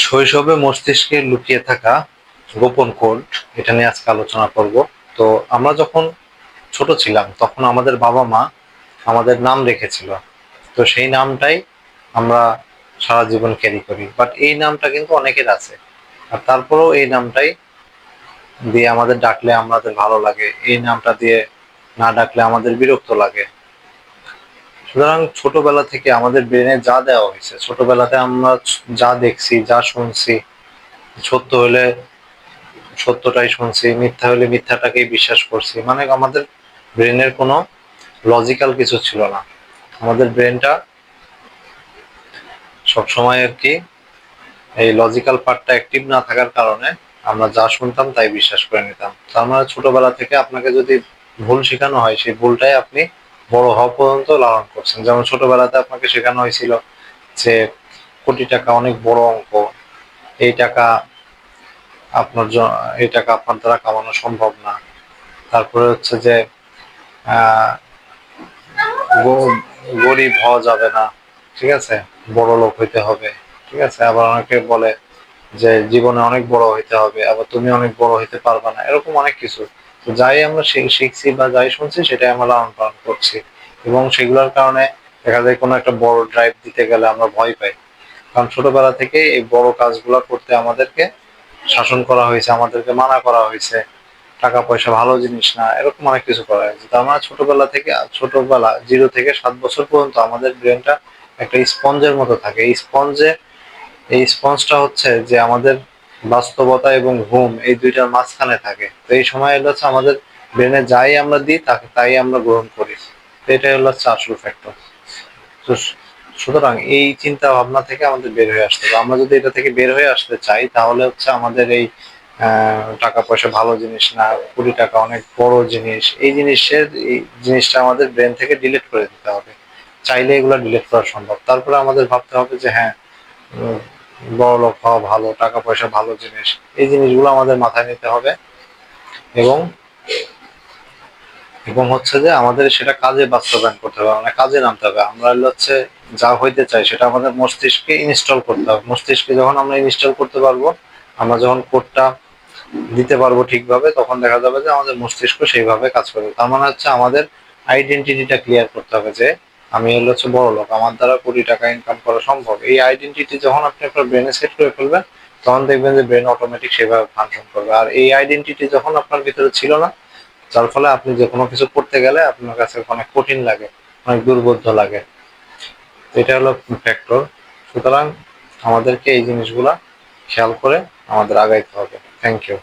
শৈশবে মস্তিষ্কে লুকিয়ে থাকা গোপন কোড এটা নিয়ে আজকে আলোচনা করব। তো আমরা যখন ছোট ছিলাম, তখন আমাদের বাবা মা আমাদের নাম রেখেছিল। তো সেই নামটাই আমরা সারা জীবন ক্যারি করি। বাট এই নামটা কিন্তু অনেকের আছে। আর তারপরেও এই নামটাই দিয়ে আমাদের ডাকলে আমাদের ভালো লাগে। এই নামটা দিয়ে না ডাকলে আমাদের বিরক্ত লাগে। সুতরাং ছোটবেলা থেকে আমাদের ব্রেনে যা দেওয়া হয়েছে, ছোটবেলাতে আমরা যা দেখছি, যা শুনছি, সত্য হলে সত্যটাই শুনছি, মিথ্যা হলে মিথ্যাটাকেই বিশ্বাস করছি মানে আমাদের ব্রেনের কোনো লজিক্যাল কিছু ছিল না। আমাদের ব্রেনটা সবসময় আর কি এই লজিক্যাল পার্টটা অ্যাক্টিভ না থাকার কারণে আমরা যা শুনতাম তাই বিশ্বাস করে নিতাম। তার মানে ছোটবেলা থেকে আপনাকে যদি ভুল শেখানো হয়, সেই ভুলটাই আপনি বড় হওয়া পর্যন্ত লালন করছেন। যেমন ছোটবেলাতে আপনাকে শেখানো হয়েছিল যে কোটি টাকা অনেক বড় অঙ্ক, এই টাকা আপনার এই টাকা আপনার দ্বারা কামানো সম্ভব না। তারপরে হচ্ছে যে গরিব হওয়া যাবে না, ঠিক আছে? বড় লোক হইতে হবে, ঠিক আছে? আবার অনেকে বলে যে, জীবনে অনেক বড় হইতে হবে, আবার তুমি অনেক বড় হইতে পারবে না। এরকম অনেক কিছু। তো যাই আমরা শিখছি বা যাই শুনছি, সেটাই আমরা লালন পালন করছি। এবং সেগুলোর কারণে দেখা যায় কোনো একটা বড় ড্রাইভ দিতে গেলে আমরা ভয় পাই। কারণ ছোটবেলা থেকে এই বড় কাজগুলো করতে আমাদেরকে শাসন করা হয়েছে, আমাদেরকে মানা করা হয়েছে। টাকা পয়সা ভালো জিনিস না, এরকম অনেক কিছু করা হয়েছে। তার আমরা ছোটবেলা থেকে, ছোটবেলা জিরো থেকে সাত বছর পর্যন্ত আমাদের ব্রেনটা একটা স্পঞ্জের মতো থাকে। এই স্পঞ্জে এই স্পঞ্জটা হচ্ছে যে আমাদের বাস্তবতা এবং ঘুম, এই দুইটার মাঝখানে থাকে। তো এই সময় হলো হচ্ছে আমাদের ব্রেনে যাই আমরা দিই, তাকে তাই আমরা গ্রহণ করি। তো এটাই হলো হচ্ছে আসল ফ্যাক্টর তো সুতরাং এই চিন্তা ভাবনা থেকে আমাদের বের হয়ে আসতে হবে। আমরা যদি এটা থেকে বের হয়ে আসতে চাই, তাহলে হচ্ছে আমাদের এই টাকা পয়সা ভালো জিনিস না, কুড়ি টাকা অনেক বড় জিনিস, এই জিনিসের, এই জিনিসটা আমাদের ব্রেন থেকে ডিলিট করে দিতে হবে। চাইলে এগুলো ডিলিট করা সম্ভব। তারপরে আমাদের ভাবতে হবে যে হ্যাঁ উম, বড় লোক হওয়া ভালো টাকা পয়সা ভালো জিনিস এই জিনিসগুলো আমাদের মাথায় নিতে হবে। এবং এবং হচ্ছে যে আমাদের সেটা কাজে বাস্তবায়ন করতে হবে মানে কাজে নামতে হবে। আমরা হচ্ছে যা হইতে চাই সেটা আমাদের মস্তিষ্কে ইনস্টল করতে হবে। মস্তিষ্কে যখন আমরা ইনস্টল করতে পারব আমরা যখন কোডটা দিতে পারব ঠিকভাবে তখন দেখা যাবে যে আমাদের মস্তিষ্ক সেইভাবে কাজ করবে। তার মানে হচ্ছে আমাদের আইডেন্টিটিটা ক্লিয়ার করতে হবে যে আমি হলো হচ্ছে বড় লোক। আমার দ্বারা কোটি টাকা ইনকাম করা সম্ভব। এই আইডেন্টিটি যখন আপনি আপনার ব্রেনে সেট করে ফেলবেন, তখন দেখবেন যে ব্রেন অটোমেটিক সেভাবে ফাংশন করবে। আর এই আইডেন্টিটি যখন আপনার ভিতরে ছিল না, যার ফলে আপনি যে কোনো কিছু করতে গেলে আপনার কাছে অনেক কঠিন লাগে, অনেক দুর্বোধ্য লাগে। এটা হলো ফ্যাক্টর সুতরাং আমাদেরকে এই জিনিসগুলা খেয়াল করে আমাদের আগাইতে হবে। Thank you